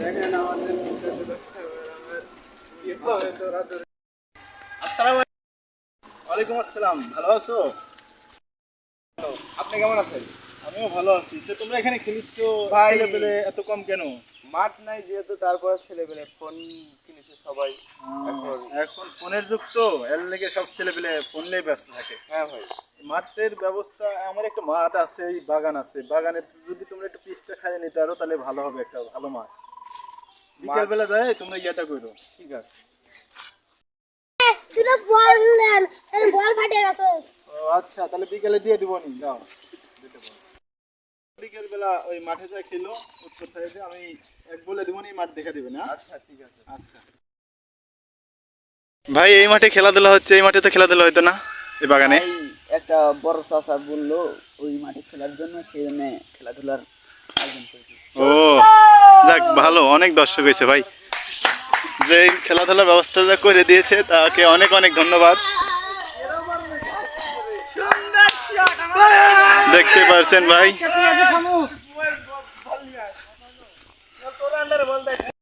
দেখেন আমাদের আসসালামু ওয়ালাইকুম আসসালাম। ভালো আছো? আপনি কেমন আছেন? আমিও ভালো আছি। তো তোমরা এখানে খেলিচ্ছ ভাই। ছেলেপেলে এত কম কেন? মাঠ নাই যেহেতু তারপর ছেলেবেলে ফোন কিনেছে সবাই। এখন এখন ফোনের যুগ তো। এর লেগে সব ছেলেপেলে ফোন নিয়ে ব্যস্ত থাকে। হ্যাঁ ভাই। মাঠের ব্যবস্থা আমার একটা মাঠ আছে এই বাগান আছে। বাগানে যদি তোমরা একটু পিসটা সারিয়ে নিতে পারো তাহলে ভালো হবে একটা ভালো মাঠ। বিকালবেলা যায় তোমরা ইয়েটা করো ঠিক আছে? দুটো বল এই বল ফাটে গেছে। ও আচ্ছা তাহলে বিকেলে দিয়ে দিব নি যাও। বিকেলবেলা ওই মাঠে যা খেলো উত্তর সাইডে আমি এক বলে দিব নি মাঠ দেখা দিবে আচ্ছা ঠিক আছে। আচ্ছা। ভাই এই মাঠে খেলাধুলা হচ্ছে এই মাঠে তো খেলাধুলা হইতো না এই বাগানে? একটা বড় চাষা বলল ওই মাঠে খেলার জন্য সেই জন্য খেলাধুলার আয়োজন করেছি। ও ভালো, অনেক দর্শক হয়েছে ভাই। যে খেলাধুলার ব্যবস্থা যা করে দিয়েছে, তাকে অনেক অনেক ধন্যবাদ। দেখতে পারছেন ভাই।